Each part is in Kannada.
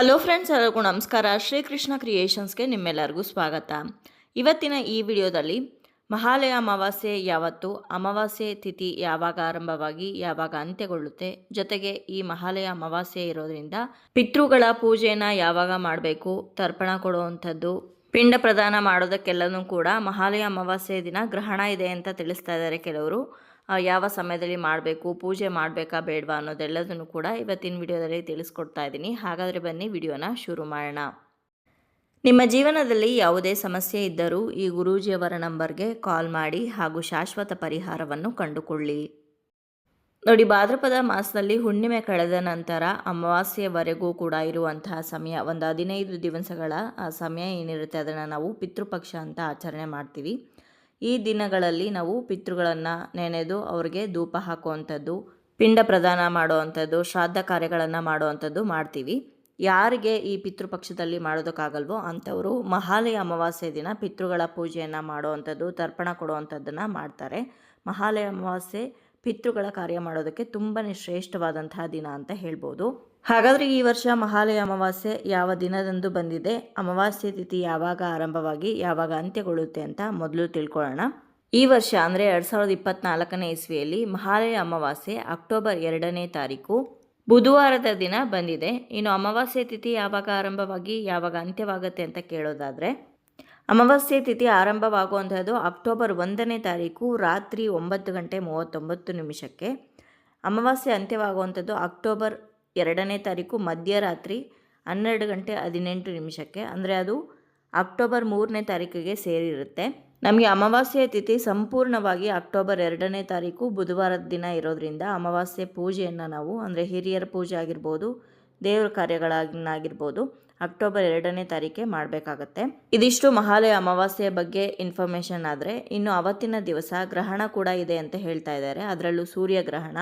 ಹಲೋ ಫ್ರೆಂಡ್ಸ್, ಎಲ್ಲರಿಗೂ ನಮಸ್ಕಾರ. ಶ್ರೀಕೃಷ್ಣ ಕ್ರಿಯೇಷನ್ಸ್ಗೆ ನಿಮ್ಮೆಲ್ಲರಿಗೂ ಸ್ವಾಗತ. ಇವತ್ತಿನ ಈ ವಿಡಿಯೋದಲ್ಲಿ ಮಹಾಲಯ ಅಮಾವಾಸ್ಯೆ ಯಾವತ್ತು, ಅಮಾವಾಸ್ಯೆ ತಿಥಿ ಯಾವಾಗ ಆರಂಭವಾಗಿ, ಯಾವಾಗ ಅಂತ್ಯಗೊಳ್ಳುತ್ತೆ, ಜೊತೆಗೆ ಈ ಮಹಾಲಯ ಅಮಾವಾಸ್ಯೆ ಇರೋದ್ರಿಂದ ಪಿತೃಗಳ ಪೂಜೆಯನ್ನು ಯಾವಾಗ ಮಾಡಬೇಕು, ತರ್ಪಣ ಕೊಡುವಂಥದ್ದು, ಪಿಂಡ ಪ್ರದಾನ ಮಾಡೋದಕ್ಕೆಲ್ಲನೂ ಕೂಡ ಮಹಾಲಯ ಅಮಾವಾಸ್ಯೆ ದಿನ ಗ್ರಹಣ ಇದೆ ಅಂತ ತಿಳಿಸ್ತಾ ಇದ್ದಾರೆ ಕೆಲವರು. ಯಾವ ಸಮಯದಲ್ಲಿ ಮಾಡಬೇಕು, ಪೂಜೆ ಮಾಡಬೇಕಾ ಬೇಡವಾ ಅನ್ನೋದೆಲ್ಲದನ್ನು ಕೂಡ ಇವತ್ತಿನ ವಿಡಿಯೋದಲ್ಲಿ ತಿಳಿಸ್ಕೊಡ್ತಾ ಇದ್ದೀನಿ. ಹಾಗಾದರೆ ಬನ್ನಿ ವಿಡಿಯೋನ ಶುರು ಮಾಡೋಣ. ನಿಮ್ಮ ಜೀವನದಲ್ಲಿ ಯಾವುದೇ ಸಮಸ್ಯೆ ಇದ್ದರೂ ಈ ಗುರೂಜಿಯವರ ನಂಬರ್ಗೆ ಕಾಲ್ ಮಾಡಿ ಹಾಗೂ ಶಾಶ್ವತ ಪರಿಹಾರವನ್ನು ಕಂಡುಕೊಳ್ಳಿ. ನೋಡಿ, ಭಾದ್ರಪದ ಮಾಸದಲ್ಲಿ ಹುಣ್ಣಿಮೆ ಕಳೆದ ನಂತರ ಅಮಾವಾಸ್ಯೆವರೆಗೂ ಕೂಡ ಇರುವಂತಹ ಸಮಯ, ಒಂದು ಹದಿನೈದು ದಿವಸಗಳ ಸಮಯ ಏನಿರುತ್ತೆ ಅದನ್ನು ನಾವು ಪಿತೃಪಕ್ಷ ಅಂತ ಆಚರಣೆ ಮಾಡ್ತೀವಿ. ಈ ದಿನಗಳಲ್ಲಿ ನಾವು ಪಿತೃಗಳನ್ನು ನೆನೆದು ಅವರಿಗೆ ಧೂಪ ಹಾಕುವಂಥದ್ದು, ಪಿಂಡ ಪ್ರದಾನ ಮಾಡುವಂಥದ್ದು, ಶ್ರಾದ್ದ ಕಾರ್ಯಗಳನ್ನು ಮಾಡುವಂಥದ್ದು ಮಾಡ್ತೀವಿ. ಯಾರಿಗೆ ಈ ಪಿತೃಪಕ್ಷದಲ್ಲಿ ಮಾಡೋದಕ್ಕಾಗಲ್ವೋ ಅಂಥವರು ಮಹಾಲಯ ಅಮಾವಾಸ್ಯೆ ದಿನ ಪಿತೃಗಳ ಪೂಜೆಯನ್ನು ಮಾಡುವಂಥದ್ದು, ತರ್ಪಣ ಕೊಡುವಂಥದ್ದನ್ನು ಮಾಡ್ತಾರೆ. ಮಹಾಲಯ ಅಮಾವಾಸ್ಯೆ ಪಿತೃಗಳ ಕಾರ್ಯ ಮಾಡೋದಕ್ಕೆ ತುಂಬಾ ಶ್ರೇಷ್ಠವಾದಂತಹ ದಿನ ಅಂತ ಹೇಳ್ಬೋದು. ಹಾಗಾದರೆ ಈ ವರ್ಷ ಮಹಾಲಯ ಅಮಾವಾಸ್ಯೆ ಯಾವ ದಿನದಂದು ಬಂದಿದೆ? ಅಮಾವಾಸ್ಯೆ ತಿಥಿ ಯಾವಾಗ ಆರಂಭವಾಗಿ ಯಾವಾಗ ಅಂತ್ಯಗೊಳ್ಳುತ್ತೆ ಅಂತ ಮೊದಲು ತಿಳ್ಕೊಳ್ಳೋಣ. ಈ ವರ್ಷ ಅಂದರೆ ಎರಡು ಸಾವಿರದ ಇಪ್ಪತ್ನಾಲ್ಕನೇ ಇಸ್ವಿಯಲ್ಲಿ ಮಹಾಲಯ ಅಮಾವಾಸ್ಯೆ ಅಕ್ಟೋಬರ್ ಎರಡನೇ ತಾರೀಕು ಬುಧವಾರದ ದಿನ ಬಂದಿದೆ. ಇನ್ನು ಅಮಾವಾಸ್ಯೆ ತಿಥಿ ಯಾವಾಗ ಆರಂಭವಾಗಿ ಯಾವಾಗ ಅಂತ್ಯವಾಗುತ್ತೆ ಅಂತ ಕೇಳೋದಾದರೆ, ಅಮಾವಾಸ್ಯೆ ತಿಥಿ ಆರಂಭವಾಗುವಂಥದ್ದು ಅಕ್ಟೋಬರ್ ಒಂದನೇ ತಾರೀಕು ರಾತ್ರಿ ಒಂಬತ್ತು ಗಂಟೆ ಮೂವತ್ತೊಂಬತ್ತು ನಿಮಿಷಕ್ಕೆ. ಅಮಾವಾಸ್ಯೆ ಅಂತ್ಯವಾಗುವಂಥದ್ದು ಅಕ್ಟೋಬರ್ ಎರಡನೇ ತಾರೀಕು ಮಧ್ಯರಾತ್ರಿ ಹನ್ನೆರಡು ಗಂಟೆ ಹದಿನೆಂಟು ನಿಮಿಷಕ್ಕೆ, ಅಂದರೆ ಅದು ಅಕ್ಟೋಬರ್ ಮೂರನೇ ತಾರೀಕಿಗೆ ಸೇರಿರುತ್ತೆ. ನಮಗೆ ಅಮಾವಾಸ್ಯೆ ತಿಥಿ ಸಂಪೂರ್ಣವಾಗಿ ಅಕ್ಟೋಬರ್ ಎರಡನೇ ತಾರೀಕು ಬುಧವಾರದ ದಿನ ಇರೋದ್ರಿಂದ ಅಮಾವಾಸ್ಯೆ ಪೂಜೆಯನ್ನು ನಾವು, ಅಂದರೆ ಹಿರಿಯರ ಪೂಜೆ ಆಗಿರ್ಬೋದು, ದೇವರ ಕಾರ್ಯಗಳನ್ನಾಗಿರ್ಬೋದು, ಅಕ್ಟೋಬರ್ ಎರಡನೇ ತಾರೀಕೆ ಮಾಡಬೇಕಾಗತ್ತೆ. ಇದಿಷ್ಟು ಮಹಾಲಯ ಅಮಾವಾಸ್ಯೆಯ ಬಗ್ಗೆ ಇನ್ಫಾರ್ಮೇಷನ್ ಆದರೆ, ಇನ್ನು ಅವತ್ತಿನ ದಿವಸ ಗ್ರಹಣ ಕೂಡ ಇದೆ ಅಂತ ಹೇಳ್ತಾ ಇದ್ದಾರೆ. ಅದರಲ್ಲೂ ಸೂರ್ಯಗ್ರಹಣ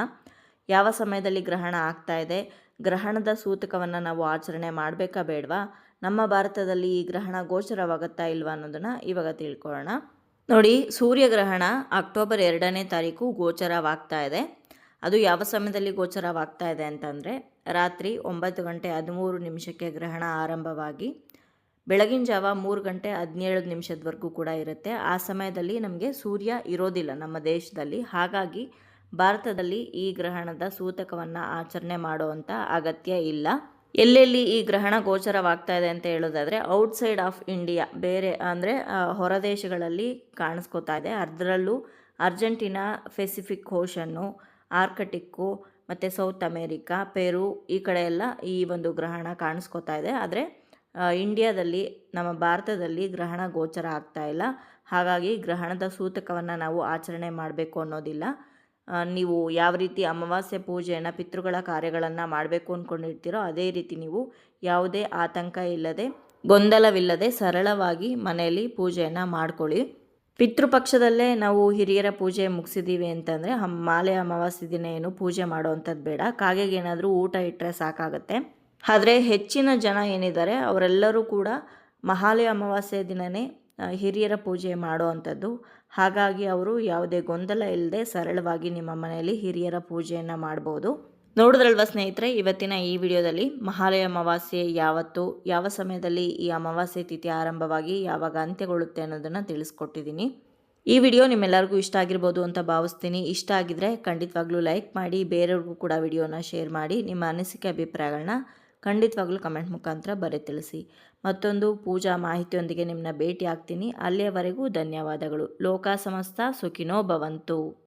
ಯಾವ ಸಮಯದಲ್ಲಿ ಗ್ರಹಣ ಆಗ್ತಾ ಇದೆ ಗ್ರಹಣದ ಸೂತಕವನ್ನು ನಾವು ಆಚರಣೆ ಮಾಡಬೇಕಾ ಬೇಡವಾ? ನಮ್ಮ ಭಾರತದಲ್ಲಿ ಈ ಗ್ರಹಣ ಗೋಚರವಾಗುತ್ತಾ ಇಲ್ವಾ ಅನ್ನೋದನ್ನು ಇವಾಗ ತಿಳ್ಕೊಳ್ಳೋಣ. ನೋಡಿ, ಸೂರ್ಯಗ್ರಹಣ ಅಕ್ಟೋಬರ್ ಎರಡನೇ ತಾರೀಕು ಗೋಚರವಾಗ್ತಾ ಇದೆ. ಅದು ಯಾವ ಸಮಯದಲ್ಲಿ ಗೋಚರವಾಗ್ತಾ ಇದೆ ಅಂತಂದರೆ, ರಾತ್ರಿ ಒಂಬತ್ತು ಗಂಟೆ ಹದಿಮೂರು ನಿಮಿಷಕ್ಕೆ ಗ್ರಹಣ ಆರಂಭವಾಗಿ, ಬೆಳಗಿನ ಜಾವ ಮೂರು ಗಂಟೆ ಹದಿನೇಳು ನಿಮಿಷದವರೆಗೂ ಕೂಡ ಇರುತ್ತೆ. ಆ ಸಮಯದಲ್ಲಿ ನಮಗೆ ಸೂರ್ಯ ಇರೋದಿಲ್ಲ ನಮ್ಮ ದೇಶದಲ್ಲಿ. ಹಾಗಾಗಿ ಭಾರತದಲ್ಲಿ ಈ ಗ್ರಹಣದ ಸೂತಕವನ್ನು ಆಚರಣೆ ಮಾಡುವಂಥ ಅಗತ್ಯ ಇಲ್ಲ. ಎಲ್ಲೆಲ್ಲಿ ಈ ಗ್ರಹಣ ಗೋಚರವಾಗ್ತಾ ಇದೆ ಅಂತ ಹೇಳೋದಾದರೆ, ಔಟ್ಸೈಡ್ ಆಫ್ ಇಂಡಿಯಾ ಬೇರೆ ಅಂದರೆ ಹೊರದೇಶಗಳಲ್ಲಿ ಕಾಣಿಸ್ಕೋತಾ ಇದೆ. ಅದರಲ್ಲೂ ಅರ್ಜೆಂಟೀನಾ ಪೆಸಿಫಿಕ್ ಓಷನ್ನು, ಆರ್ಕಟಿಕ್ಕು, ಮತ್ತು ಸೌತ್ ಅಮೇರಿಕಾ, ಪೆರು ಈ ಕಡೆ ಎಲ್ಲ ಈ ಒಂದು ಗ್ರಹಣ ಕಾಣಿಸ್ಕೋತಾ ಇದೆ. ಆದರೆ ಇಂಡಿಯಾದಲ್ಲಿ, ನಮ್ಮ ಭಾರತದಲ್ಲಿ ಗ್ರಹಣ ಗೋಚರ ಆಗ್ತಾ ಇಲ್ಲ. ಹಾಗಾಗಿ ಗ್ರಹಣದ ಸೂತಕವನ್ನು ನಾವು ಆಚರಣೆ ಮಾಡಬೇಕು ಅನ್ನೋದಿಲ್ಲ. ನೀವು ಯಾವ ರೀತಿ ಅಮಾವಾಸ್ಯೆ ಪೂಜೆಯನ್ನು, ಪಿತೃಗಳ ಕಾರ್ಯಗಳನ್ನು ಮಾಡಬೇಕು ಅಂದ್ಕೊಂಡಿರ್ತೀರೋ ಅದೇ ರೀತಿ ನೀವು ಯಾವುದೇ ಆತಂಕ ಇಲ್ಲದೆ, ಗೊಂದಲವಿಲ್ಲದೆ ಸರಳವಾಗಿ ಮನೆಯಲ್ಲಿ ಪೂಜೆಯನ್ನು ಮಾಡ್ಕೊಳ್ಳಿ. ಪಿತೃಪಕ್ಷದಲ್ಲೇ ನಾವು ಹಿರಿಯರ ಪೂಜೆ ಮುಗಿಸಿದ್ದೀವಿ ಅಂತಂದರೆ ಮಾಲೆ ಅಮಾವಾಸ್ಯೆ ದಿನ ಏನು ಪೂಜೆ ಮಾಡೋವಂಥದ್ದು ಬೇಡ. ಕಾಗೆಗೇನಾದರೂ ಊಟ ಇಟ್ಟರೆ ಸಾಕಾಗತ್ತೆ. ಆದರೆ ಹೆಚ್ಚಿನ ಜನ ಏನಿದ್ದಾರೆ, ಅವರೆಲ್ಲರೂ ಕೂಡ ಮಹಾಲಯ ಅಮಾವಾಸ್ಯೆ ದಿನವೇ ಹಿರಿಯರ ಪೂಜೆ ಮಾಡುವಂಥದ್ದು. ಹಾಗಾಗಿ ಅವರು ಯಾವುದೇ ಗೊಂದಲ ಇಲ್ಲದೆ ಸರಳವಾಗಿ ನಿಮ್ಮ ಮನೆಯಲ್ಲಿ ಹಿರಿಯರ ಪೂಜೆಯನ್ನು ಮಾಡ್ಬೋದು. ನೋಡಿದ್ರಲ್ವ ಸ್ನೇಹಿತರೆ, ಇವತ್ತಿನ ಈ ವಿಡಿಯೋದಲ್ಲಿ ಮಹಾಲಯ ಅಮಾವಾಸ್ಯೆ ಯಾವತ್ತು, ಯಾವ ಸಮಯದಲ್ಲಿ ಈ ಅಮಾವಾಸ್ಯೆ ತಿಥಿ ಆರಂಭವಾಗಿ ಯಾವಾಗ ಅಂತ್ಯಗೊಳ್ಳುತ್ತೆ ಅನ್ನೋದನ್ನು ತಿಳಿಸ್ಕೊಟ್ಟಿದ್ದೀನಿ. ಈ ವಿಡಿಯೋ ನಿಮ್ಮೆಲ್ಲರಿಗೂ ಇಷ್ಟ ಆಗಿರ್ಬೋದು ಅಂತ ಭಾವಿಸ್ತೀನಿ. ಇಷ್ಟ ಆಗಿದ್ರೆ ಖಂಡಿತವಾಗ್ಲೂ ಲೈಕ್ ಮಾಡಿ, ಬೇರೆಯವ್ರಿಗೂ ಕೂಡ ವಿಡಿಯೋನ ಶೇರ್ ಮಾಡಿ ನಿಮ್ಮ ಅನಿಸಿಕೆ ಅಭಿಪ್ರಾಯಗಳನ್ನ ಖಂಡಿತವಾಗ್ಲೂ ಕಮೆಂಟ್ ಮುಖಾಂತರ ಬರೆ ತಿಳಿಸಿ. ಮತ್ತೊಂದು ಪೂಜಾ ಮಾಹಿತಿಯೊಂದಿಗೆ ನಿಮ್ಮನ್ನ ಭೇಟಿ ಆಗ್ತೀನಿ ಅಲ್ಲಿಯವರೆಗೂ ಧನ್ಯವಾದಗಳು. ಲೋಕ ಸಮಸ್ತ, ಸುಖಿನೋ ಭವಂತು.